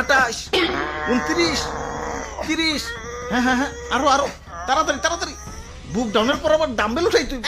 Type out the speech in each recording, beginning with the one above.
আঠাশ উনত্রিশ তিরিশ। হ্যাঁ হ্যাঁ হ্যাঁ আরও আরও। তাড়াতাড়ি তাড়াতাড়ি। বুক ডাউনের পর আবার ডাম্বেল উঠাই তুই।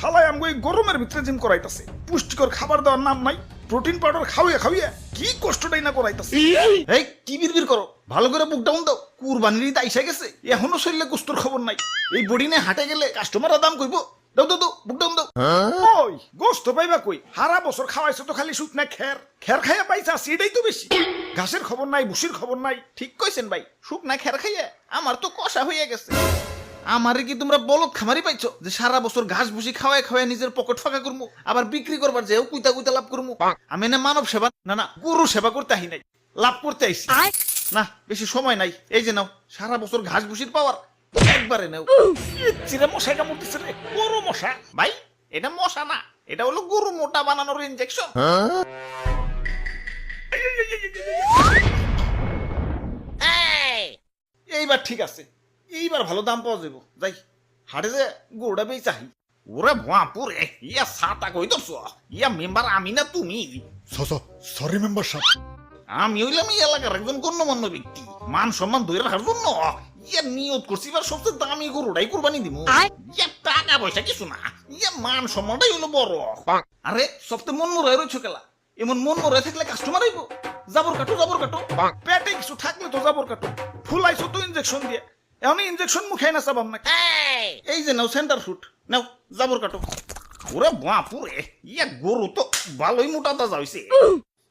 হালাই আমি ওই গরমের ভিতরে জিম করাইতাছে। পুষ্টিকর খাবার দেওয়ার নাম নাই প্রোটিন পাউডার খাওয়াইয়া খাওয়াইয়া কি কষ্টটাই না করাইতাছে। এই কি বিড়বিড় করো? ভালো করে বুক ডাউন দাও। কুরবানির ঈদ আইসা গেছে। এখনও শরীরে কুস্তর খবর নাই। এই বডি নিয়ে হাটে গেলে কাস্টমাররা দাম কইব দাও দাও দাও বুক দাও ওই গোস্ত পাইবা কই? হারা বছর খাওয়াইছো তো খালি শুকনা খের। খের খাইয়া পাইছা সেটাই তো বেশি। ঘাসের খবর নাই ভুসির খবর নাই। ঠিক কইছেন ভাই শুকনা খের খাইয়ে। আমার তো কষা হয়ে গেছে। আমারে কি তোমরা বলদ খামারি পাইছো যে সারা বছর ঘাস ভুসি খাওয়ায় খাওয়ায় নিজের পকেট ফাঁকা করব আবার বিক্রি করবার যেও কুইতা কুইতা লাভ করব আমি না মানব সেবা না না গরু সেবা করতে আহি নাই। লাভ করতে আইছি। না বেশি সময় নাই। এই যে নাও সারা বছর ঘাস ভুসির পাওয়ার। একবারে নাও। চিরে মশাই কামড়তেছে রে। বড় মশা। ভাই এটা মশা না এটা হলো গরু মোটা বানানোর ইনজেকশন এইবার ঠিক আছে। এইবার ভালো দাম পাওয়া যাব যাই হাটে যে গরুটা বেই চাহি। ওরে বাপুরে ইয়া সাতা কই তো ইয়া মেম্বার আমি না তুমি? সরি মেম্বার সাহেব আমি হইলাম এই এলাকার একজন গণ্যমান্য ব্যক্তি। মান সম্মান ধরে রাখার জন্য। ইয়া নিয়ত করছি এবার সবচেয়ে দামি গরুটাই কোরবানি দিব ইয়া টাকা পয়সা কিছু না ইয়া মান সম্মানটাই হলো বড়। আরে সবচেয়ে মন রয়েছে খেলা এমন মন থাকলে কাস্টমার আইব। জাবর কাটো জাবর কাটো। পেটে কিছু থাকলে তো যাবর কাটো। ফুলাইছো তো ইনজেকশন দিয়ে। এখন ইনজেকশন মুখাই না চাবাম না এই। যে নাও সেন্টার ফুট নাও জাবর কাটো। ওরে বাপুরে ইয়া গরু তো ভালোই মোটা তাজা হইছে।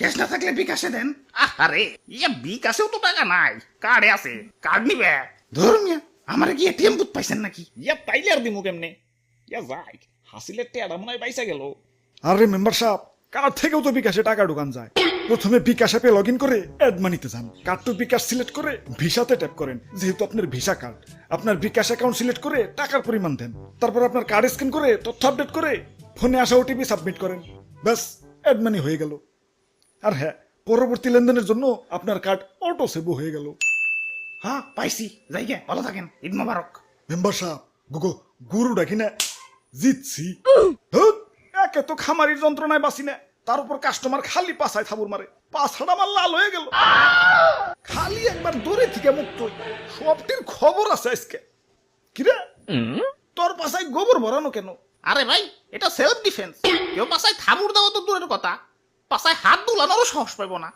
ক্যাশ না থাকলে বিকাশে দেন। আরে ইয়ে বিকাশেও তো টাকা নাই। কার্ডে আছে। কার্ড নিবে? ধরুন মিয়া আমার কি এটিএম বুথ পাইছেন নাকি? ইয়া পাইলে আর দিমু কেমনে? ইয়া যাই হাসিলের টেয়াটা মনে হয় পাইসা গেল। আরে মেম্বার সাহেব কার্ড থেকেও তো বিকাশে টাকা ঢুকান যায়। প্রথমে বিকাশ অ্যাপে লগ ইন করে অ্যাড মানিতে যান। কার্ড টু বিকাশ সিলেক্ট করে ভিসাতে ট্যাপ করেন যেহেতু আপনার ভিসা কার্ড। আপনার বিকাশ অ্যাকাউন্ট সিলেক্ট করে টাকার পরিমাণ দেন। তারপর আপনার কার্ড স্ক্যান করে তথ্য আপডেট করে ফোনে আসা ওটিপি সাবমিট করেন। ব্যাস অ্যাড মানি হয়ে গেল। আর হ্যাঁ পরবর্তী লেনদেনের জন্য আপনার কার্ড অটো সেভও হয়ে গেল। হ্যাঁ পাইছি। যাই গে ভালো থাকেন। ঈদ মোবারক। মেম্বার সাহেব গুগো গুরু ডাকি না জিতছি। একে তো খামারির যন্ত্রণায় বাসি না। তার উপর কাস্টমার খালি পাছায় থাবুর মারে। পাছাটা আমার লাল হয়ে গেল। খালি একবার দূরে থেকে মুক্ত। সবটির খবর আছে আজকে। কিরে তোর পাছায় গোবর ভরানো কেন? আরে ভাই এটা সেলফ ডিফেন্স কেউ পাশায় থাবুর দেওয়া তো দূরের কথা। পাশায় হাত দুলানোরও সাহস পাইব না।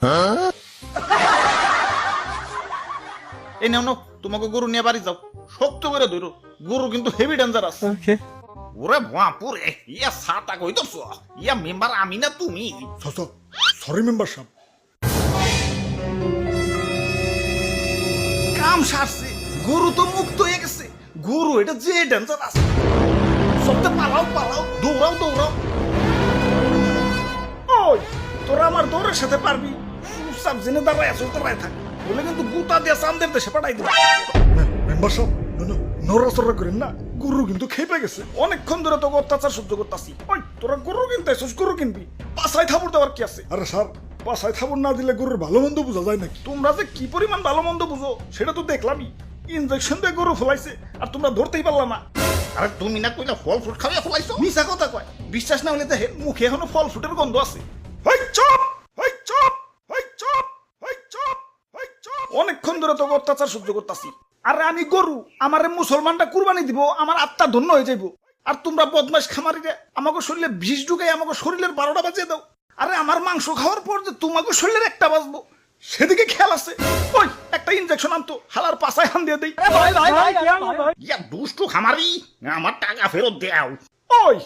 এই নাও নাও তোমাকে গরু নিয়ে বাড়ি যাও। শক্ত করে ধরো গরু কিন্তু হেভি ডেঞ্জারাস ওরে বাপুরে ইয়া সাতা কই তো ইয়া মেম্বার আমি না তুমি? সরি মেম্বার সাহেব। কাম সারছে গরু তো মুক্ত হয়ে গেছে। গরু এটা যে ডেঞ্জারাস সবতে পালাও পালাও দৌড়াও দৌড়াও। ওই! তোরা আমার দৌড়ের সাথে পারবি। চুপচাপ জেনে দাঁড়ায় আছো দাঁড়ায় থাক। বলে কিন্তু গুতা দিয়ে চান্দের দেশে পাঠাই দিবি। মেম্বার সাহেব নড়াচড়া করেন না। গরু কিন্তু খেপে গেছে। অনেকক্ষণ ধরে তোকে অত্যাচার সহ্য করতাছি। ওই তোরা গরু কিনতে আসছিস গরু কিনবি। পাশায় থাবুর দেওয়ার কি আছে? আরে স্যার পাশায় থাবুর না দিলে গরুর ভালো মন্দ বোঝা যায় নাকি? তোমরা যে কি পরিমাণ ভালো মন্দ বুঝো সেটা তো দেখলামই। ইনজেকশন দিয়ে গরু ফলাইছে আর তোমরা ধরতেই পারলা না। আরে তুমি না কইলা ফল ফ্রুট খাওয়া ফলাইছো? মিশা কথা কয়। বিশ্বাস না হলে দেখে মুখে এখনও ফল ফুটের গন্ধ আছে। চপ! হই চপ! হই চপ! হই চপ! হই চপ! অনেকক্ষণ ধরে তোকে অত্যাচার সহ্য করতাছি। আরে আমি গরু আমারে মুসলমানটা কুরবানি দিব আমার আত্মা ধন্য হয়ে যাইব। আর তোমরা বদমাস খামারিরে আমাকে শরীরে বিষ ঢুকাই আমাকে শরীরের বারোটা বাজিয়ে দাও। আরে আমার মাংস খাওয়ার পর যে তোমাকে শরীরের একটা বাজবো সেদিকে খেয়াল আছে। ওই একটা ইনজেকশন আনতো হালার পাশায় হান দিয়ে দেই। ইয়া দুষ্টু খামারি আমার টাকা ফেরত দেও। ওই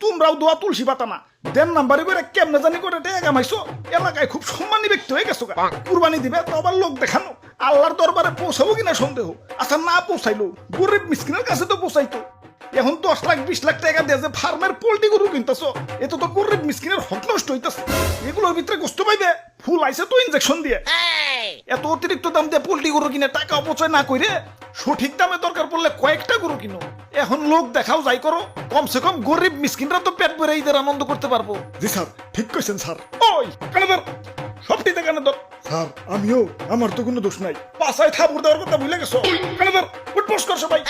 তোমরাও দোয়া তুলসী পাতা না। দেন নাম্বারে করে কেমনে জানি করে টেকা কামাইছো এলাকায় খুব সম্মানী ব্যক্তি হয়ে গেছো গা। কুরবানি দিবে তো আবার লোক দেখানো। আল্লাহর দরবারে পৌঁছাবো কিনা সন্দেহ। আচ্ছা না পৌঁছাইলো। গরিব মিসকিনের কাছে তো পৌঁছাইতো। এখন দশ লাখ বিশ লাখ টাকা দিয়ে যে ফার্মের পোল্ট্রি গরু কিনতেছ এত তো গরিব মিসকিনের হক নষ্ট হইতেছে। এগুলোর ভিতরে কষ্ট পাইবে? ফুল আইছে তো ইনজেকশন দিয়ে। এত অতিরিক্ত দাম দিয়ে পোল্ট্রি গরু কিনে টাকা অপচয় না কইরে সঠিক দামে দরকার পড়লে কয়েকটা গরু কিনো। এখন লোক দেখাও যাই করো। কমসে কম গরিব মিসকিনরা তো পেট ভরে ঈদের আনন্দ করতে পারব। জি স্যার ঠিক কইছেন স্যার। ওই কানাদার সবটি সবটিতে কানাদার ধর স্যার আমিও আমার তো কোনো দোষ নাই। পাশায় থাপুর দেওয়ার কথা ভুলে গেছো। কানাদার ধর উঠবোস কর সবাই।